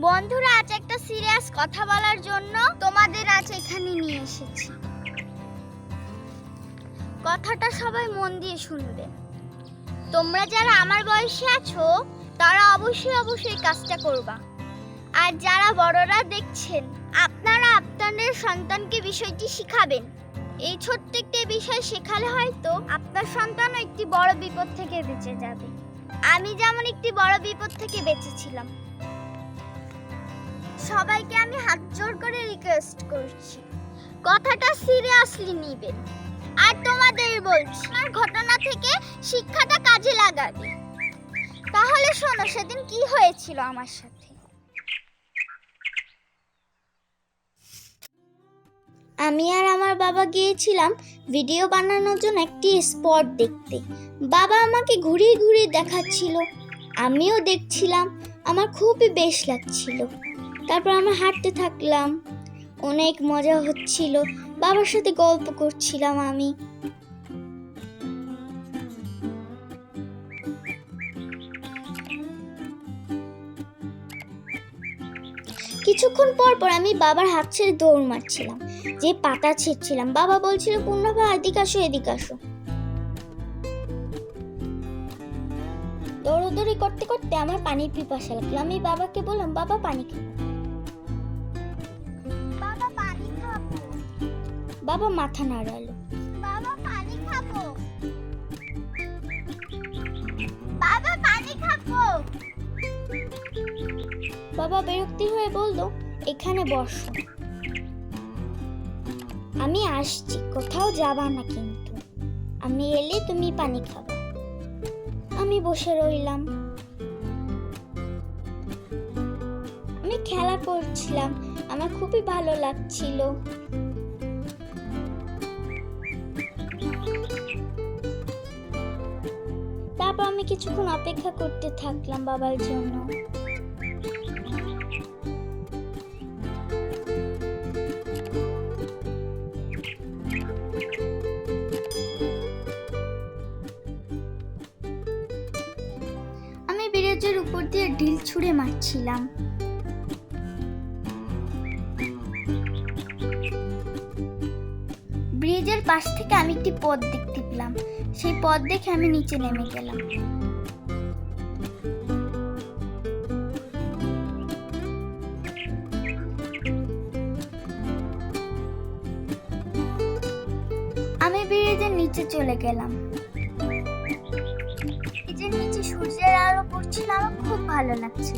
বন্ধুরা, আজ একটা সিরিয়াস কথা বলার জন্য তোমাদের আজ এখানে নিয়ে এসেছি। কথাটা সবাই মন দিয়ে শুনবে। তোমরা যারা আমার বয়সে আছো, তারা অবশ্যই অবশ্যই কাজটা করবা। আর যারা বড়রা দেখছেন, আপনারা আপনাদের সন্তানকে বিষয়টি শিখাবেন। এই ছোট্ট একটি বিষয় শেখালে হয়তো আপনার সন্তানও একটি বড় বিপদ থেকে বেঁচে যাবে। আমি যেমন একটি বড় বিপদ থেকে বেঁচেছিলাম সবাইকে আমি হাত জোর করে রিকোয়েস্ট করছি। কথাটা সিরিয়াসলি নিবেন আর তোমাদের বলছি আর ঘটনা থেকে শিক্ষাটা কাজে লাগাবে। তাহলে শোনো, সেদিন কি হয়েছিল আমার সাথে? আমি আর আমার বাবা গিয়েছিলাম ভিডিও বানানোর জন্য একটি স্পট দেখতে। বাবা আমাকে ঘুরিয়ে ঘুরিয়ে দেখাচ্ছিল। আমিও দেখছিলাম। আমার খুবই বেশ লাগছিল। তারপর আমরা হাঁটতে থাকলাম। অনেক মজা হচ্ছিল। বাবার সাথে গল্প করছিলাম আমি। কিছুক্ষণ পর পর আমি বাবার হাত ছেড়ে দৌড় মারছিলাম। যে পাতা ছিঁড়ছিলাম। বাবা বলছিল পূর্ণভা এদিকে আসো এদিকে আসো। দৌড়দৌড়ি করতে করতে আমার পানির পিপাসা লাগল। আমি বাবাকে বললাম, বাবা, পানি খাব বাবা মাথা নাড়ালো। বাবা পানি খাব। বাবা পানি খাব। বাবা বিরক্তি হয়ে বলল এখানে বসো। আমি আসছি কোথাও যাবা না কিন্তু। আমি এলে তুমি পানি খাবা। আমি বসে রইলাম। আমি খেলা করছিলাম। আমার খুবই ভালো লাগছিল। তারপর আমি কিছুক্ষণ অপেক্ষা করতে থাকলাম বাবার জন্য। আমি ব্রিজের উপর দিয়ে ঢিল ছুঁড়ে মারছিলাম। ব্রিজের পাশ থেকে আমি একটি পথ দেখতে পেলাম। সেই পথ দেখে আমি নিচে নেমে গেলাম। আমি ব্রিজের নিচে চলে গেলাম। ব্রিজের নিচে সূর্যের আলো পড়ছিল, আমার খুব ভালো লাগছে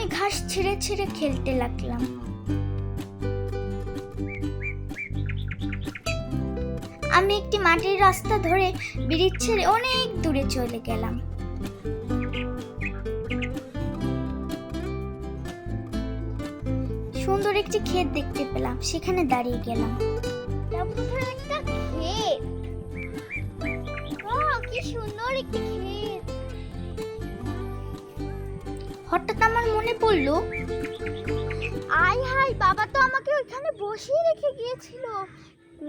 আমি ঘাস ছিঁড়ে ছিঁড়ে খেলতে লাগলাম। আমি একটি মাটির রাস্তা ধরে ব্রিজ ছেড়ে অনেক দূরে চলে গেলাম। সুন্দর একটি ক্ষেত দেখতে পেলাম, সেখানে দাঁড়িয়ে গেলাম। হঠাৎ আমার মনে পড়ল আই হাই বাবা তো আমাকে ওইখানে বসিয়ে রেখে গিয়েছিল।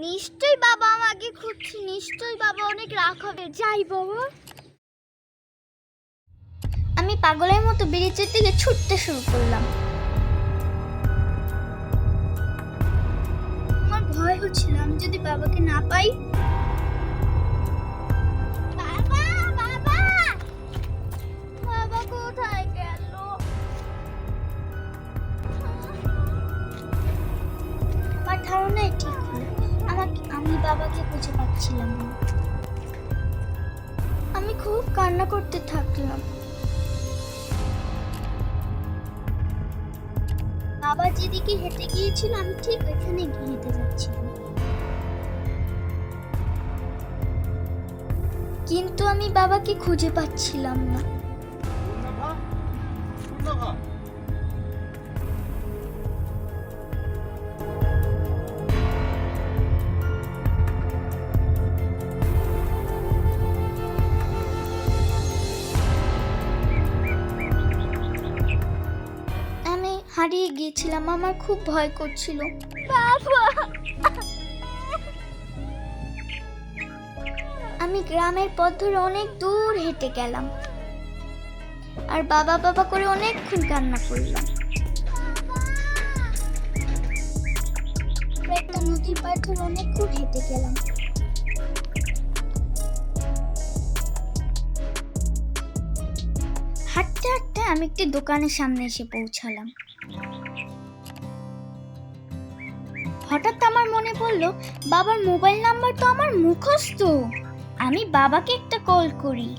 নিশ্চয়ই বাবা আমাকে খুঁজছে, নিশ্চয়ই বাবা অনেক রাগ হবে। যাই বাবা। আমি পাগলের মতো ব্রিজের দিকে ছুটতে শুরু করলাম। আমার ভয় হচ্ছিল, আমি যদি বাবাকে না পাই খুব কান্না করতে থাকলাম। বাবা যেদিকে হেঁটে গিয়েছিল, আমি ঠিক ওইখানে গিয়ে হেঁটে যাচ্ছিলাম। কিন্তু আমি বাবাকে খুঁজে পাচ্ছিলাম না। হারিয়ে গিয়েছিলাম, আমার খুব ভয় করছিল। আমি গ্রামের পথ ধরে অনেক দূর হেঁটে গেলাম। আর বাবা বাবা করে অনেকক্ষণ কান্না করলাম। একটা নদীর পাড় ধরে অনেকক্ষণ হেঁটে গেলাম। হাঁটতে হাঁটতে আমি একটি দোকানের সামনে এসে পৌঁছালাম। হঠাৎ আমার মনে পড়ল বাবার মোবাইল নাম্বার তো আমার মুখস্থ। আমি বাবাকে একটা কল করি।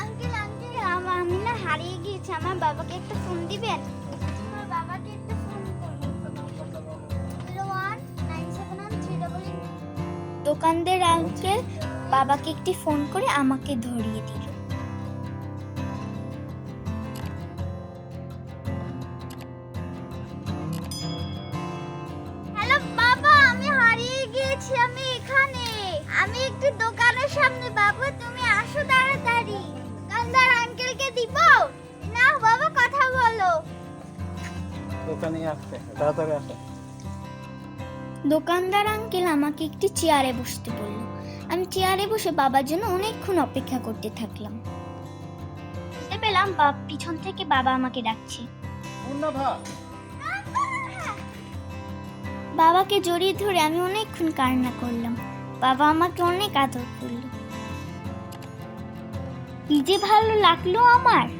আঙ্কেল আঙ্কেল আমি না হারিয়ে গিয়েছি। আমার বাবাকে একটা ফোন দিবেন? আমার বাবাকে একটা ফোন দোকানদার আঙ্কেল বাবাকে একটি ফোন করে আমাকে ধরিয়ে দিল দোকানে আসছে তাড়াতাড়ি আসো। দোকানদার আঙ্কেল আমাকে একটি চেয়ারে বসতে বলল। আমি চেয়ারে বসে বাবার জন্য অনেকক্ষণ অপেক্ষা করতে থাকলাম। বুঝতে পেলাম বা পিছন থেকে বাবা আমাকে ডাকছে। বাবাকে জড়িয়ে ধরে আমি অনেকক্ষণ কান্না করলাম। বাবা আমাকে অনেক আদর করল। কি যে ভালো লাগল আমার।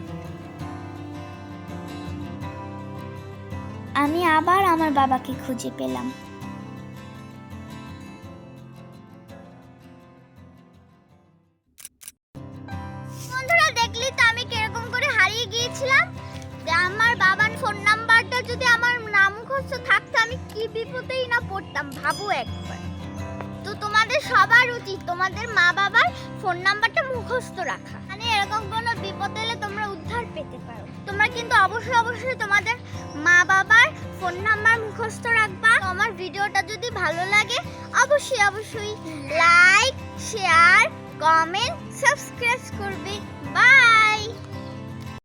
আমি আবার আমার বাবাকে খুঁজে পেলাম। বন্ধুরা, দেখলি তো আমি কীরকম করে হারিয়ে গিয়েছিলাম? আমার বাবার ফোন নাম্বারটা যদি আমার নাম মুখস্থ থাকতো, আমি কি বিপদেই না পড়তাম, ভাবো একবার। তো তোমাদের সবার উচিত তোমাদের মা বাবার ফোন নাম্বারটা মুখস্থ রাখা। এরকম কোনো বিপদ এলে তোমরা উদ্ধার পেতে পারো। তোমরা কিন্তু অবশ্যই অবশ্যই তোমাদের মা বাবার ফোন নাম্বার মুখস্থ রাখবা। আমার ভিডিওটা যদি ভালো লাগে, অবশ্যই অবশ্যই লাইক শেয়ার কমেন্ট সাবস্ক্রাইব করবে। বাই